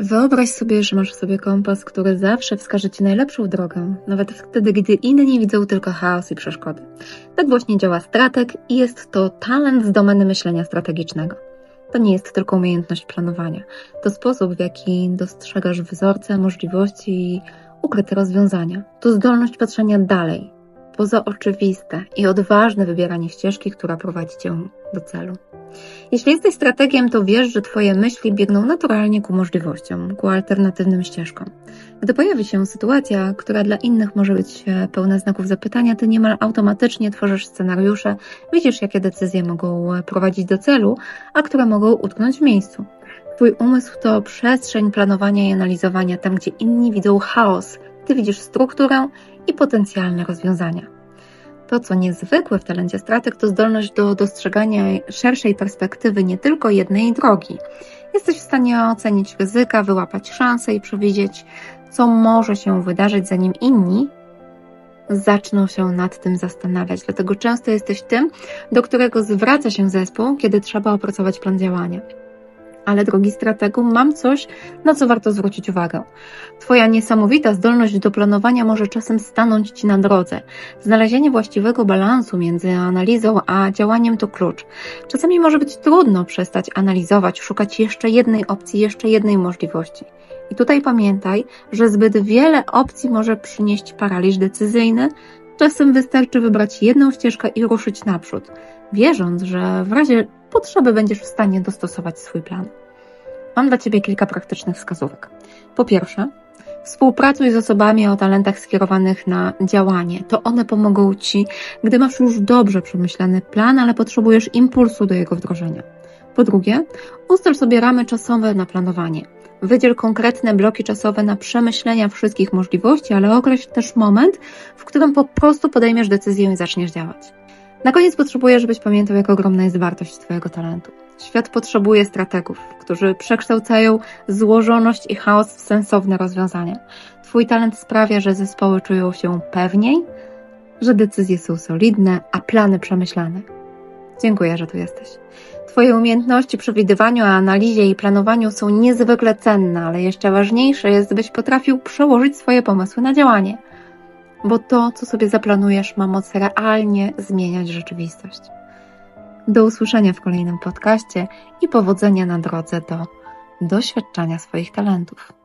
Wyobraź sobie, że masz w sobie kompas, który zawsze wskaże Ci najlepszą drogę, nawet wtedy, gdy inni widzą tylko chaos i przeszkody. Tak właśnie działa strateg i jest to talent z domeny myślenia strategicznego. To nie jest tylko umiejętność planowania. To sposób, w jaki dostrzegasz wzorce, możliwości i ukryte rozwiązania. To zdolność patrzenia dalej, poza oczywiste i odważne wybieranie ścieżki, która prowadzi Cię do celu. Jeśli jesteś strategiem, to wiesz, że Twoje myśli biegną naturalnie ku możliwościom, ku alternatywnym ścieżkom. Gdy pojawi się sytuacja, która dla innych może być e, pełna znaków zapytania, ty niemal automatycznie tworzysz scenariusze, widzisz, jakie decyzje mogą e, prowadzić do celu, a które mogą utknąć w miejscu. Twój umysł to przestrzeń planowania i analizowania, tam gdzie inni widzą chaos, ty widzisz strukturę i potencjalne rozwiązania. To, co niezwykłe w talencie strateg, to zdolność do dostrzegania szerszej perspektywy nie tylko jednej drogi. Jesteś w stanie ocenić ryzyka, wyłapać szanse i przewidzieć, co może się wydarzyć, zanim inni zaczną się nad tym zastanawiać. Dlatego często jesteś tym, do którego zwraca się zespół, kiedy trzeba opracować plan działania. Ale drogi strategu, mam coś, na co warto zwrócić uwagę. Twoja niesamowita zdolność do planowania może czasem stanąć Ci na drodze. Znalezienie właściwego balansu między analizą a działaniem to klucz. Czasami może być trudno przestać analizować, szukać jeszcze jednej opcji, jeszcze jednej możliwości. I tutaj pamiętaj, że zbyt wiele opcji może przynieść paraliż decyzyjny, Czasem wystarczy wybrać jedną ścieżkę i ruszyć naprzód, wierząc, że w razie potrzeby będziesz w stanie dostosować swój plan. Mam dla Ciebie kilka praktycznych wskazówek. Po pierwsze, współpracuj z osobami o talentach skierowanych na działanie. To one pomogą Ci, gdy masz już dobrze przemyślany plan, ale potrzebujesz impulsu do jego wdrożenia. Po drugie, ustal sobie ramy czasowe na planowanie. Wydziel konkretne bloki czasowe na przemyślenia wszystkich możliwości, ale określ też moment, w którym po prostu podejmiesz decyzję i zaczniesz działać. Na koniec potrzebuję, żebyś pamiętał, jak ogromna jest wartość Twojego talentu. Świat potrzebuje strategów, którzy przekształcają złożoność i chaos w sensowne rozwiązania. Twój talent sprawia, że zespoły czują się pewniej, że decyzje są solidne, a plany przemyślane. Dziękuję, że tu jesteś. Twoje umiejętności przewidywaniu, analizie i planowaniu są niezwykle cenne, ale jeszcze ważniejsze jest, byś potrafił przełożyć swoje pomysły na działanie. Bo to, co sobie zaplanujesz, ma moc realnie zmieniać rzeczywistość. Do usłyszenia w kolejnym podcaście i powodzenia na drodze do doświadczania swoich talentów.